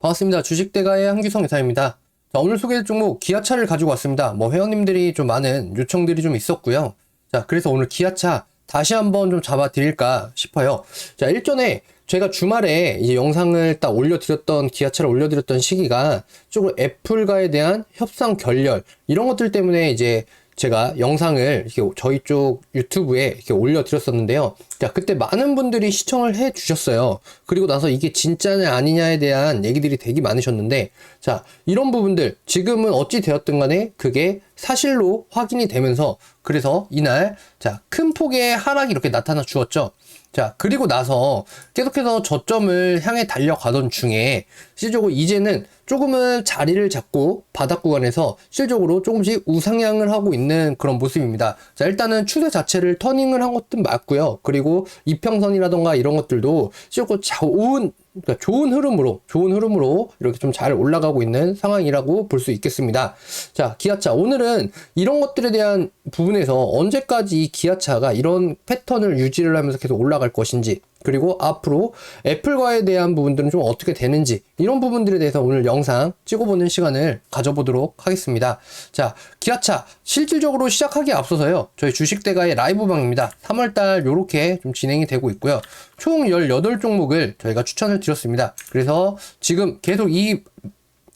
반갑습니다. 주식대가의 한규성 이사입니다. 자, 오늘 소개할 종목 기아차를 가지고 왔습니다. 뭐 회원님들이 좀 많은 요청들이 좀 있었고요. 자, 그래서 오늘 기아차 다시 한번 좀 잡아 드릴까 싶어요. 자, 일전에 제가 주말에 이제 영상을 딱 올려드렸던 기아차를 올려드렸던 시기가 조금 애플과에 대한 협상 결렬 이런 것들 때문에 이제 제가 영상을 저희 쪽 유튜브에 이렇게 올려드렸었는데요. 자, 그때 많은 분들이 시청을 해 주셨어요. 그리고 나서 이게 진짜냐 아니냐에 대한 얘기들이 되게 많으셨는데, 자, 이런 부분들 지금은 어찌 되었든 간에 그게 사실로 확인이 되면서 그래서 이날 자, 큰 폭의 하락이 이렇게 나타나 주었죠. 자, 그리고 나서 계속해서 저점을 향해 달려가던 중에 실적으로 이제는 조금은 자리를 잡고 바닥 구간에서 실적으로 조금씩 우상향을 하고 있는 그런 모습입니다. 자, 일단은 추세 자체를 터닝을 한 것도 맞고요. 그리고 이평선이라던가 이런 것들도 실적으로 좋은 그러니까 좋은 흐름으로 좋은 흐름으로 이렇게 좀 잘 올라가고 있는 상황이라고 볼 수 있겠습니다. 자, 기아차 오늘은 이런 것들에 대한 부분에서 언제까지 이 기아차가 이런 패턴을 유지를 하면서 계속 올라갈 것인지 그리고 앞으로 애플과에 대한 부분들은 좀 어떻게 되는지 이런 부분들에 대해서 오늘 영상 찍어보는 시간을 가져보도록 하겠습니다. 자, 기아차 실질적으로 시작하기에 앞서서요. 저희 주식대가의 라이브방입니다. 3월달 요렇게 좀 진행이 되고 있고요. 총 18종목을 저희가 추천을 드렸습니다. 그래서 지금 계속 이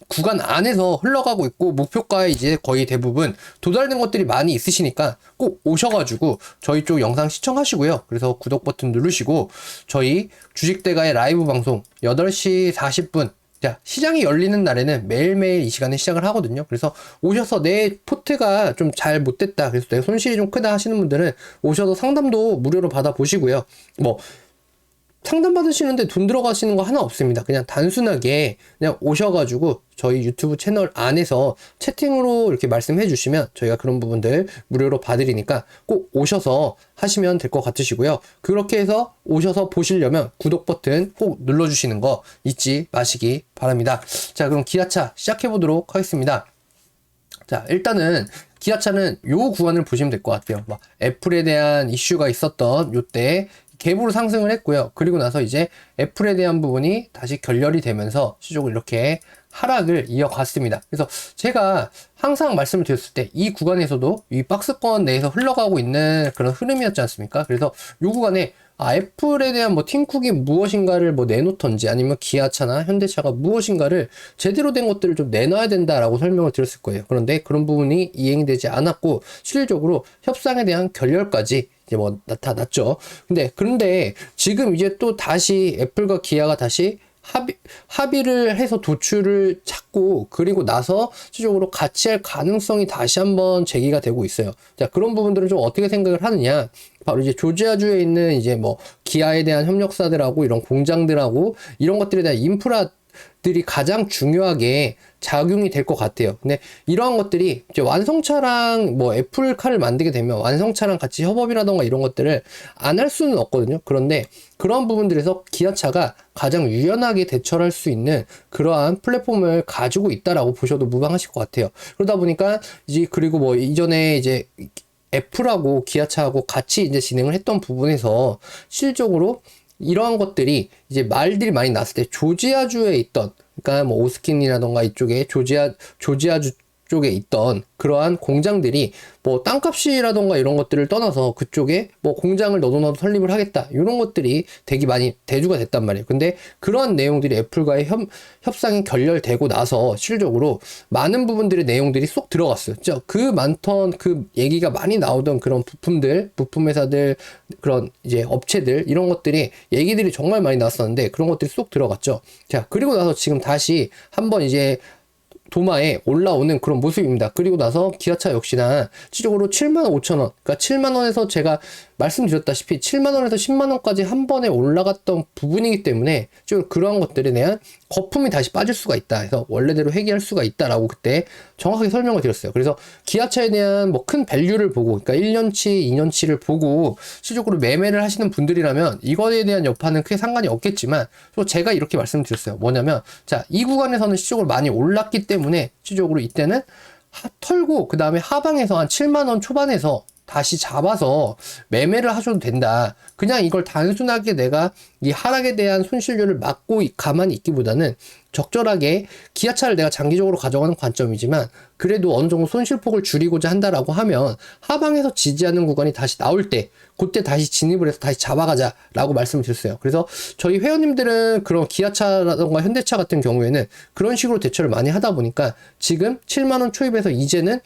구간 안에서 흘러가고 있고 목표가에 이제 거의 대부분 도달된 것들이 많이 있으시니까 꼭 오셔가지고 저희 쪽 영상 시청하시고요. 그래서 구독 버튼 누르시고 저희 주식대가의 라이브 방송 8시 40분 자, 시장이 열리는 날에는 매일매일 이 시간에 시작을 하거든요. 그래서 오셔서 내 포트가 좀 잘 못됐다. 그래서 내 손실이 좀 크다 하시는 분들은 오셔서 상담도 무료로 받아보시고요. 뭐, 상담 받으시는데 돈 들어가시는 거 하나 없습니다. 그냥 단순하게 그냥 오셔가지고 저희 유튜브 채널 안에서 채팅으로 이렇게 말씀해 주시면 저희가 그런 부분들 무료로 봐드리니까 꼭 오셔서 하시면 될 것 같으시고요. 그렇게 해서 오셔서 보시려면 구독 버튼 꼭 눌러주시는 거 잊지 마시기 바랍니다. 자, 그럼 기아차 시작해 보도록 하겠습니다. 자, 일단은 기아차는 요 구간을 보시면 될 것 같아요. 막 애플에 대한 이슈가 있었던 요때 갭으로 상승을 했고요. 그리고 나서 이제 애플에 대한 부분이 다시 결렬이 되면서 시적으로 이렇게 하락을 이어갔습니다. 그래서 제가 항상 말씀을 드렸을 때 이 구간에서도 이 박스권 내에서 흘러가고 있는 그런 흐름이었지 않습니까? 그래서 이 구간에 아, 애플에 대한 뭐 팀쿡이 무엇인가를 뭐 내놓던지 아니면 기아차나 현대차가 무엇인가를 제대로 된 것들을 좀 내놔야 된다라고 설명을 드렸을 거예요. 그런데 그런 부분이 이행이 되지 않았고 실질적으로 협상에 대한 결렬까지 이제 뭐 나타났죠. 근데 그런데 지금 이제 또 다시 애플과 기아가 다시 합의, 합의를 해서 도출을 찾고 그리고 나서 실질적으로 같이 할 가능성이 다시 한번 제기가 되고 있어요. 자, 그런 부분들은 좀 어떻게 생각을 하느냐. 바로 이제 조지아주에 있는 이제 뭐 기아에 대한 협력사들하고 이런 공장들하고 이런 것들에 대한 인프라 들이 가장 중요하게 작용이 될 것 같아요. 근데 이러한 것들이 이제 완성차랑 뭐 애플카를 만들게 되면 완성차랑 같이 협업이라던가 이런 것들을 안 할 수는 없거든요. 그런데 그런 부분들에서 기아차가 가장 유연하게 대처할 수 있는 그러한 플랫폼을 가지고 있다라고 보셔도 무방하실 것 같아요. 그러다 보니까 이제 그리고 뭐 이전에 이제 애플하고 기아차하고 같이 이제 진행을 했던 부분에서 실적으로 이러한 것들이 이제 말들이 많이 났을 때 조지아주에 있던 그러니까 뭐 오스킨이라던가 이쪽에 조지아 조지아주 쪽에 있던 그러한 공장들이 뭐 땅값이라던가 이런 것들을 떠나서 그쪽에 뭐 공장을 너도 나도 설립을 하겠다 이런 것들이 되게 많이 대주가 됐단 말이에요. 근데 그러한 내용들이 애플과의 협, 협상이 결렬되고 나서 실질적으로 많은 부분들의 내용들이 쏙 들어갔어요. 그 많던 그 얘기가 많이 나오던 그런 부품들, 부품 회사들 그런 이제 업체들 이런 것들이 얘기들이 정말 많이 나왔었는데 그런 것들이 쏙 들어갔죠. 자 그리고 나서 지금 다시 한번 이제 도마에 올라오는 그런 모습입니다. 그리고 나서 기아차 역시나 실적으로 7만 5천 원, 그러니까 7만 원에서 제가 말씀드렸다시피 7만 원에서 10만 원까지 한 번에 올라갔던 부분이기 때문에 좀 그러한 것들에 대한 거품이 다시 빠질 수가 있다. 그래서 원래대로 회귀할 수가 있다라고 그때 정확하게 설명을 드렸어요. 그래서 기아차에 대한 뭐 큰 밸류를 보고, 그러니까 1년치, 2년치를 보고 실적으로 매매를 하시는 분들이라면 이거에 대한 여파는 크게 상관이 없겠지만 또 제가 이렇게 말씀드렸어요. 뭐냐면 자, 이 구간에서는 실적으로 많이 올랐기 때문에 실적으로 이때는 하, 털고 그 다음에 하방에서 한 7만 원 초반에서 다시 잡아서 매매를 하셔도 된다. 그냥 이걸 단순하게 내가 이 하락에 대한 손실률을 막고 이- 가만히 있기보다는 적절하게 기아차를 내가 장기적으로 가져가는 관점이지만 그래도 어느 정도 손실폭을 줄이고자 한다라고 하면 하방에서 지지하는 구간이 다시 나올 때 그때 다시 진입을 해서 다시 잡아가자라고 말씀을 드렸어요. 그래서 저희 회원님들은 그런 기아차라던가 현대차 같은 경우에는 그런 식으로 대처를 많이 하다 보니까 지금 7만 원 초입에서 이제는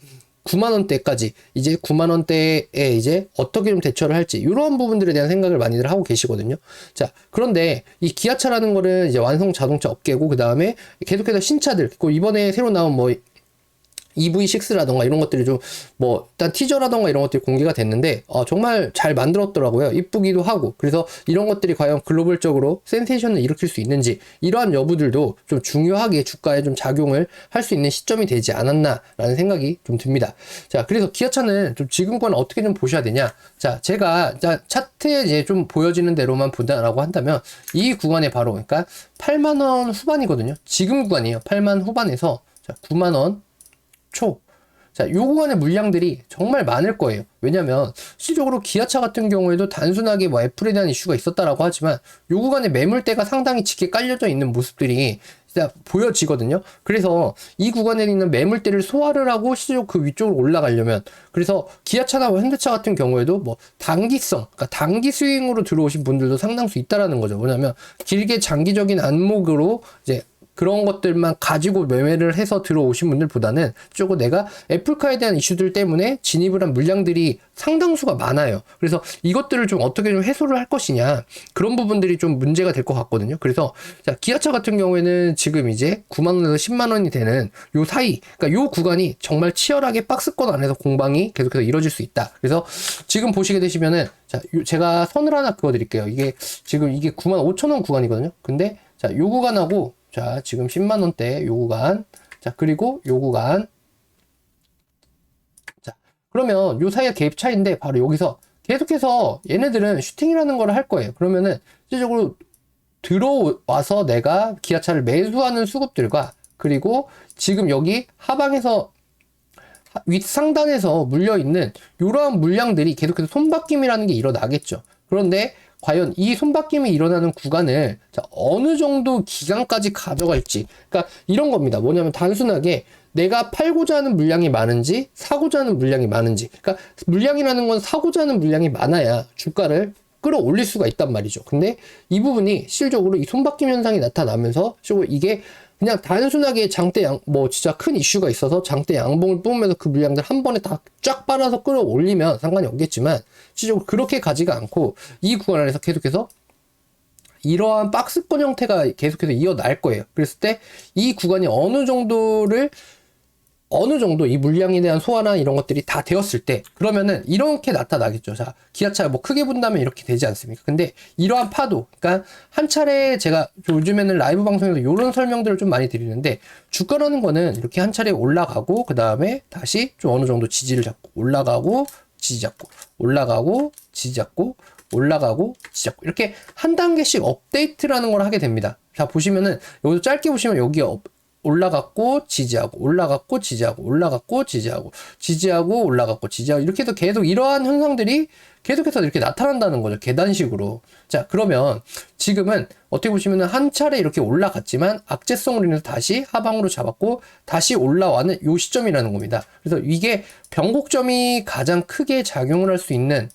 9만 원대까지 이제 9만 원대에 이제 어떻게 좀 대처를 할지 이런 부분들에 대한 생각을 많이들 하고 계시거든요. 자 그런데 이 기아차라는 거는 이제 완성 자동차 업계고 그 다음에 계속해서 신차들 그 이번에 새로 나온 뭐 EV6라던가 이런 것들이 좀 뭐 일단 티저라던가 이런 것들이 공개가 됐는데 어, 정말 잘 만들었더라고요. 이쁘기도 하고 그래서 이런 것들이 과연 글로벌적으로 센세이션을 일으킬 수 있는지 이러한 여부들도 좀 중요하게 주가에 좀 작용을 할 수 있는 시점이 되지 않았나라는 생각이 좀 듭니다. 자 그래서 기아차는 좀 지금과는 어떻게 좀 보셔야 되냐? 자 제가 자 차트에 이제 좀 보여지는 대로만 본다라고 한다면 이 구간에 바로 그러니까 8만 원 후반이거든요. 지금 구간이에요. 8만 후반에서 자 9만 원 초. 자, 요 구간의 물량들이 정말 많을 거예요. 왜냐면, 실질적으로 기아차 같은 경우에도 단순하게 뭐 애플에 대한 이슈가 있었다라고 하지만, 요 구간에 매물대가 상당히 짙게 깔려져 있는 모습들이 진짜 보여지거든요. 그래서 이 구간에 있는 매물대를 소화를 하고 실제로 그 위쪽으로 올라가려면, 그래서 기아차나 뭐 현대차 같은 경우에도 뭐 단기성, 그러니까 단기 스윙으로 들어오신 분들도 상당수 있다라는 거죠. 왜냐면, 길게 장기적인 안목으로 이제 그런 것들만 가지고 매매를 해서 들어오신 분들보다는 조금 내가 애플카에 대한 이슈들 때문에 진입을 한 물량들이 상당수가 많아요. 그래서 이것들을 좀 어떻게 좀 해소를 할 것이냐 그런 부분들이 좀 문제가 될 것 같거든요. 그래서 자, 기아차 같은 경우에는 지금 이제 9만 원에서 10만 원이 되는 요 사이, 그러니까 요 구간이 정말 치열하게 박스권 안에서 공방이 계속해서 이루어질 수 있다. 그래서 지금 보시게 되시면은 자, 요- 제가 선을 하나 그어 드릴게요. 이게 지금 이게 9만 5천 원 구간이거든요. 근데 자, 요 구간하고 자, 지금 10만 원대 요 구간. 자, 그리고 요 구간. 자, 그러면 요 사이가 갭 차인데 바로 여기서 계속해서 얘네들은 슈팅이라는 걸 할 거예요. 그러면은 실질적으로 들어와서 내가 기아차를 매수하는 수급들과 그리고 지금 여기 하방에서 하- 윗 상단에서 물려 있는 이러한 물량들이 계속해서 손바뀜이라는 게 일어나겠죠. 그런데 과연 이 손바뀜이 일어나는 구간을 자, 어느 정도 기간까지 가져갈지, 그러니까 이런 겁니다. 뭐냐면 단순하게 내가 팔고자 하는 물량이 많은지 사고자 하는 물량이 많은지, 그러니까 물량이라는 건 사고자 하는 물량이 많아야 주가를 끌어올릴 수가 있단 말이죠. 근데 이 부분이 실질적으로 이 손바뀜 현상이 나타나면서 이게 그냥 단순하게 장대 양, 뭐 진짜 큰 이슈가 있어서 장대 양봉을 뿜으면서 그 물량들 한 번에 다 쫙 빨아서 끌어올리면 상관이 없겠지만 실질적으로 그렇게 가지가 않고 이 구간 안에서 계속해서 이러한 박스권 형태가 계속해서 이어날 거예요. 그랬을 때 이 구간이 어느 정도를 어느 정도 이 물량에 대한 소화나 이런 것들이 다 되었을 때 그러면은 이렇게 나타나겠죠. 자, 기아차 뭐 크게 본다면 이렇게 되지 않습니까? 근데 이러한 파도, 그러니까 한 차례 제가 요즘에는 라이브 방송에서 이런 설명들을 좀 많이 드리는데 주가라는 거는 이렇게 한 차례 올라가고 그 다음에 다시 좀 어느 정도 지지를 잡고 올라가고 지지 잡고 올라가고 지지 잡고 올라가고 지지 잡고 이렇게 한 단계씩 업데이트라는 걸 하게 됩니다. 자 보시면은 여기서 짧게 보시면 여기 업, 올라갔고 지지하고 올라갔고 지지하고 올라갔고 지지하고 지지하고 올라갔고 지지하고 이렇게 해서 계속 이러한 현상들이 계속해서 이렇게 나타난다는 거죠 계단식으로. 자 그러면 지금은 어떻게 보시면은 한 차례 이렇게 올라갔지만 악재성으로 인해서 다시 하방으로 잡았고 다시 올라와는 요 시점이라는 겁니다. 그래서 이게 변곡점이 가장 크게 작용을 할 수 있는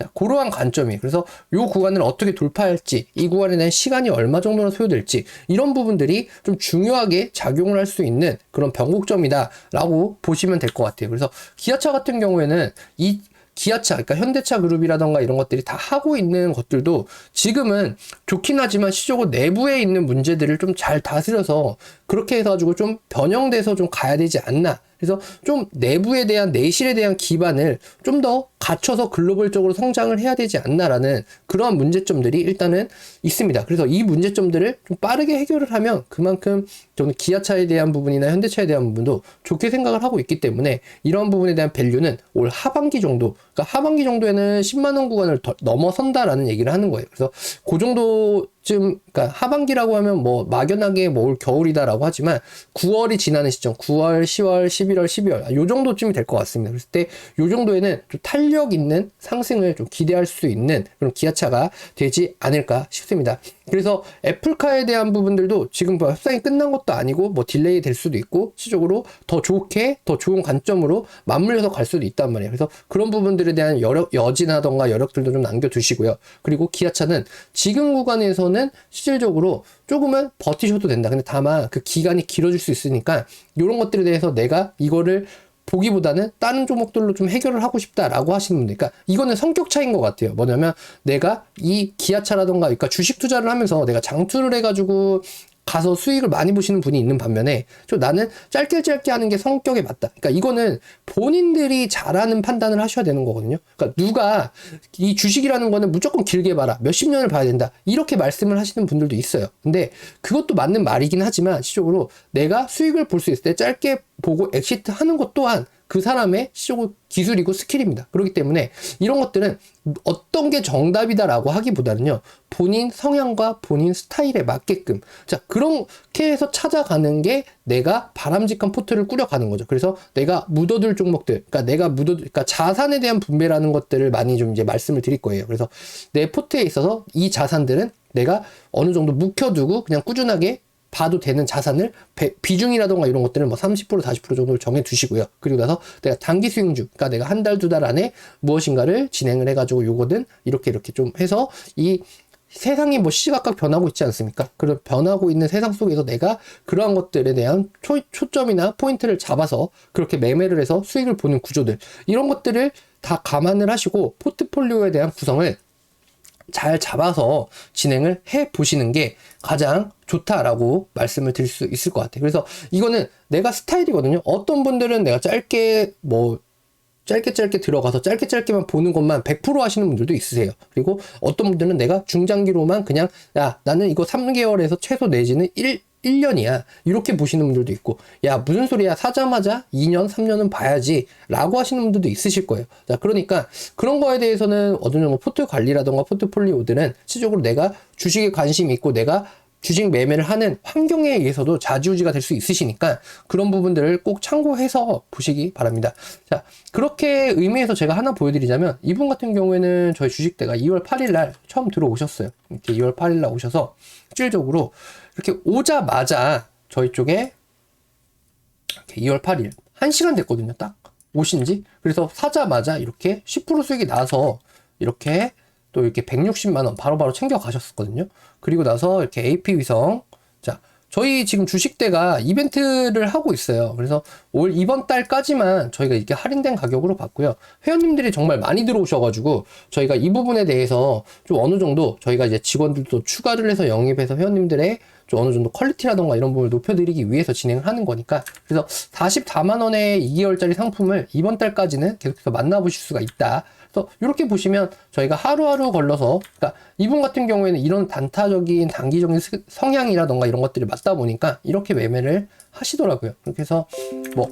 자, 그러한 관점이. 그래서 요 구간을 어떻게 돌파할지, 이 구간에 대한 시간이 얼마 정도나 소요될지, 이런 부분들이 좀 중요하게 작용을 할 수 있는 그런 변곡점이다라고 보시면 될 것 같아요. 그래서 기아차 같은 경우에는 이 기아차, 그러니까 현대차 그룹이라던가 이런 것들이 다 하고 있는 것들도 지금은 좋긴 하지만 실적으로 내부에 있는 문제들을 좀 잘 다스려서 그렇게 해가지고 좀 변형돼서 좀 가야 되지 않나. 그래서 좀 내부에 대한 내실에 대한 기반을 좀 더 갖춰서 글로벌적으로 성장을 해야 되지 않나라는 그러한 문제점들이 일단은 있습니다. 그래서 이 문제점들을 좀 빠르게 해결을 하면 그만큼 저는 기아차에 대한 부분이나 현대차에 대한 부분도 좋게 생각을 하고 있기 때문에 이런 부분에 대한 밸류는 올 하반기 정도, 그러니까 하반기 정도에는 10만 원 구간을 더 넘어선다라는 얘기를 하는 거예요. 그래서 그 정도 쯤, 그러니까 하반기라고 하면 뭐 막연하게 뭐 올 겨울이다라고 하지만 9월이 지나는 시점, 9월, 10월, 11월, 12월, 요 정도쯤이 될 것 같습니다. 그랬을 때 요 정도에는 좀 탄력 있는 상승을 좀 기대할 수 있는 그런 기아차가 되지 않을까 싶습니다. 그래서 애플카에 대한 부분들도 지금 뭐 협상이 끝난 것도 아니고 뭐 딜레이 될 수도 있고 시적으로 더 좋게 더 좋은 관점으로 맞물려서 갈 수도 있단 말이에요. 그래서 그런 부분들에 대한 여력, 여지나던가 여력들도 좀 남겨두시고요. 그리고 기아차는 지금 구간에서 는 실질적으로 조금은 버티셔도 된다. 근데 다만 그 기간이 길어질 수 있으니까 이런 것들에 대해서 내가 이거를 보기보다는 다른 종목들로 좀 해결을 하고 싶다라고 하시는 분들. 그러니까 이거는 성격 차이인 것 같아요. 뭐냐면 내가 이 기아차라던가 그러니까 주식 투자를 하면서 내가 장투를 해가지고 가서 수익을 많이 보시는 분이 있는 반면에 좀 나는 짧게 짧게 하는 게 성격에 맞다. 그러니까 이거는 본인들이 잘하는 판단을 하셔야 되는 거거든요. 그러니까 누가 이 주식이라는 거는 무조건 길게 봐라. 몇십 년을 봐야 된다. 이렇게 말씀을 하시는 분들도 있어요. 근데 그것도 맞는 말이긴 하지만 시적으로 내가 수익을 볼 수 있을 때 짧게 보고 엑시트 하는 것 또한 그 사람의 시적으로 기술이고 스킬입니다. 그렇기 때문에 이런 것들은 어떤 게 정답이다라고 하기보다는요, 본인 성향과 본인 스타일에 맞게끔. 자, 그렇게 해서 찾아가는 게 내가 바람직한 포트를 꾸려가는 거죠. 그래서 내가 묻어둘 종목들, 그러니까 내가 묻어, 그러니까 자산에 대한 분배라는 것들을 많이 좀 이제 말씀을 드릴 거예요. 그래서 내 포트에 있어서 이 자산들은 내가 어느 정도 묵혀두고 그냥 꾸준하게 봐도 되는 자산을 배, 비중이라던가 이런 것들을 뭐 30% 40% 정도를 정해 두시고요. 그리고 나서 내가 단기 수익주, 그러니까 내가 한 달 두 달 안에 무엇인가를 진행을 해가지고 요거는 이렇게 이렇게 좀 해서 이 세상이 뭐 시각각 변하고 있지 않습니까? 그런 변하고 있는 세상 속에서 내가 그러한 것들에 대한 초, 초점이나 포인트를 잡아서 그렇게 매매를 해서 수익을 보는 구조들 이런 것들을 다 감안을 하시고 포트폴리오에 대한 구성을 잘 잡아서 진행을 해 보시는 게 가장 좋다라고 말씀을 드릴 수 있을 것 같아요. 그래서 이거는 내가 스타일이거든요. 어떤 분들은 내가 짧게 뭐 짧게 짧게 들어가서 짧게 짧게만 보는 것만 100% 하시는 분들도 있으세요. 그리고 어떤 분들은 내가 중장기로만 그냥 야 나는 이거 3개월에서 최소 내지는 1 1년이야. 이렇게 보시는 분들도 있고, 야, 무슨 소리야. 사자마자 2년, 3년은 봐야지. 라고 하시는 분들도 있으실 거예요. 자, 그러니까 그런 거에 대해서는 어느 정도 포트 관리라던가 포트폴리오들은 실질적으로 내가 주식에 관심이 있고 내가 주식 매매를 하는 환경에 의해서도 자지우지가 될 수 있으시니까 그런 부분들을 꼭 참고해서 보시기 바랍니다. 자, 그렇게 의미에서 제가 하나 보여드리자면 이분 같은 경우에는 저희 주식대가 2월 8일 날 처음 들어오셨어요. 이렇게 2월 8일 날 오셔서 실질적으로 이렇게 오자마자 저희 쪽에 이렇게 2월 8일 1시간 됐거든요. 딱 오신지. 그래서 사자마자 이렇게 10% 수익이 나서 이렇게 또 이렇게 160만 원 바로바로 챙겨 가셨었거든요. 그리고 나서 이렇게 AP 위성 자 저희 지금 주식대가 이벤트를 하고 있어요. 그래서 올 이번 달까지만 저희가 이렇게 할인된 가격으로 받고요. 회원님들이 정말 많이 들어오셔가지고 저희가 이 부분에 대해서 좀 어느 정도 저희가 이제 직원들도 추가를 해서 영입해서 회원님들의 좀 어느 정도 퀄리티라던가 이런 부분을 높여드리기 위해서 진행을 하는 거니까 그래서 44만 원의 2개월짜리 상품을 이번 달까지는 계속해서 만나보실 수가 있다. 그래서 이렇게 보시면 저희가 하루하루 걸러서 그러니까 이분 같은 경우에는 이런 단타적인 단기적인 성향이라던가 이런 것들이 맞다 보니까 이렇게 매매를 하시더라고요. 그렇게 해서 뭐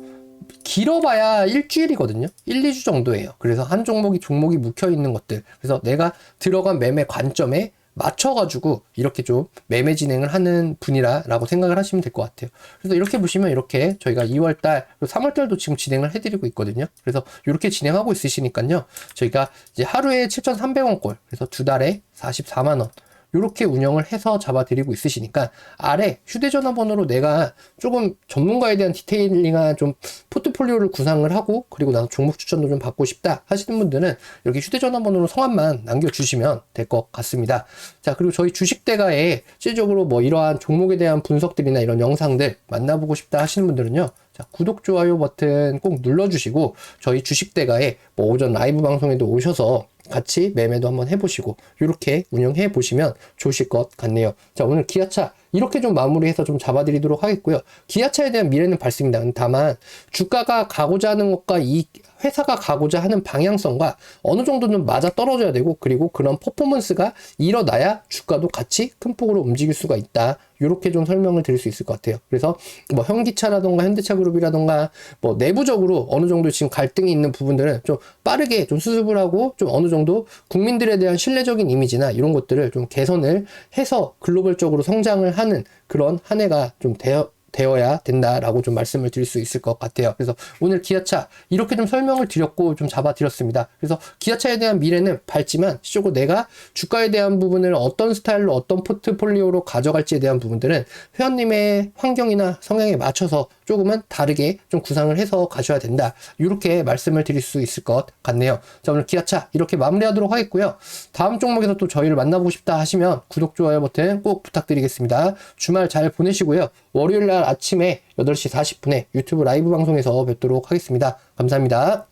길어봐야 일주일이거든요. 1, 2주 정도예요. 그래서 한 종목이 종목이 묵혀 있는 것들. 그래서 내가 들어간 매매 관점에 맞춰가지고 이렇게 좀 매매 진행을 하는 분이라라고 생각을 하시면 될 것 같아요. 그래서 이렇게 보시면 이렇게 저희가 2월달, 3월달도 지금 진행을 해드리고 있거든요. 그래서 이렇게 진행하고 있으시니까요. 저희가 이제 하루에 7,300원 꼴, 그래서 두 달에 44만원. 이렇게 운영을 해서 잡아드리고 있으시니까 아래 휴대전화 번호로 내가 조금 전문가에 대한 디테일링한 좀 포트폴리오를 구상을 하고 그리고 나서 종목 추천도 좀 받고 싶다 하시는 분들은 이렇게 휴대전화 번호로 성함만 남겨주시면 될 것 같습니다. 자 그리고 저희 주식대가에 실질적으로 뭐 이러한 종목에 대한 분석들이나 이런 영상들 만나보고 싶다 하시는 분들은요. 자, 구독, 좋아요 버튼 꼭 눌러주시고 저희 주식대가에 뭐 오전 라이브 방송에도 오셔서 같이 매매도 한번 해보시고 이렇게 운영해 보시면 좋으실 것 같네요. 자 오늘 기아차 이렇게 좀 마무리해서 좀 잡아드리도록 하겠고요. 기아차에 대한 미래는 밝습니다. 다만 주가가 가고자 하는 것과 이 회사가 가고자 하는 방향성과 어느 정도는 맞아 떨어져야 되고 그리고 그런 퍼포먼스가 일어나야 주가도 같이 큰 폭으로 움직일 수가 있다. 이렇게 좀 설명을 드릴 수 있을 것 같아요. 그래서 뭐 현기차라던가 현대차 그룹이라던가 뭐 내부적으로 어느 정도 지금 갈등이 있는 부분들은 좀 빠르게 좀 수습을 하고 좀 어느 정도 국민들에 대한 신뢰적인 이미지나 이런 것들을 좀 개선을 해서 글로벌적으로 성장을 하는 그런 한 해가 좀 되어 되어야 된다라고 좀 말씀을 드릴 수 있을 것 같아요. 그래서 오늘 기아차 이렇게 좀 설명을 드렸고 좀 잡아 드렸습니다. 그래서 기아차에 대한 미래는 밝지만 실제로 내가 주가에 대한 부분을 어떤 스타일로 어떤 포트폴리오로 가져갈지에 대한 부분들은 회원님의 환경이나 성향에 맞춰서 조금은 다르게 좀 구상을 해서 가셔야 된다. 이렇게 말씀을 드릴 수 있을 것 같네요. 자, 오늘 기아차 이렇게 마무리하도록 하겠고요. 다음 종목에서 또 저희를 만나보고 싶다 하시면 구독, 좋아요 버튼 꼭 부탁드리겠습니다. 주말 잘 보내시고요. 월요일 날 아침에 8시 40분에 유튜브 라이브 방송에서 뵙도록 하겠습니다. 감사합니다.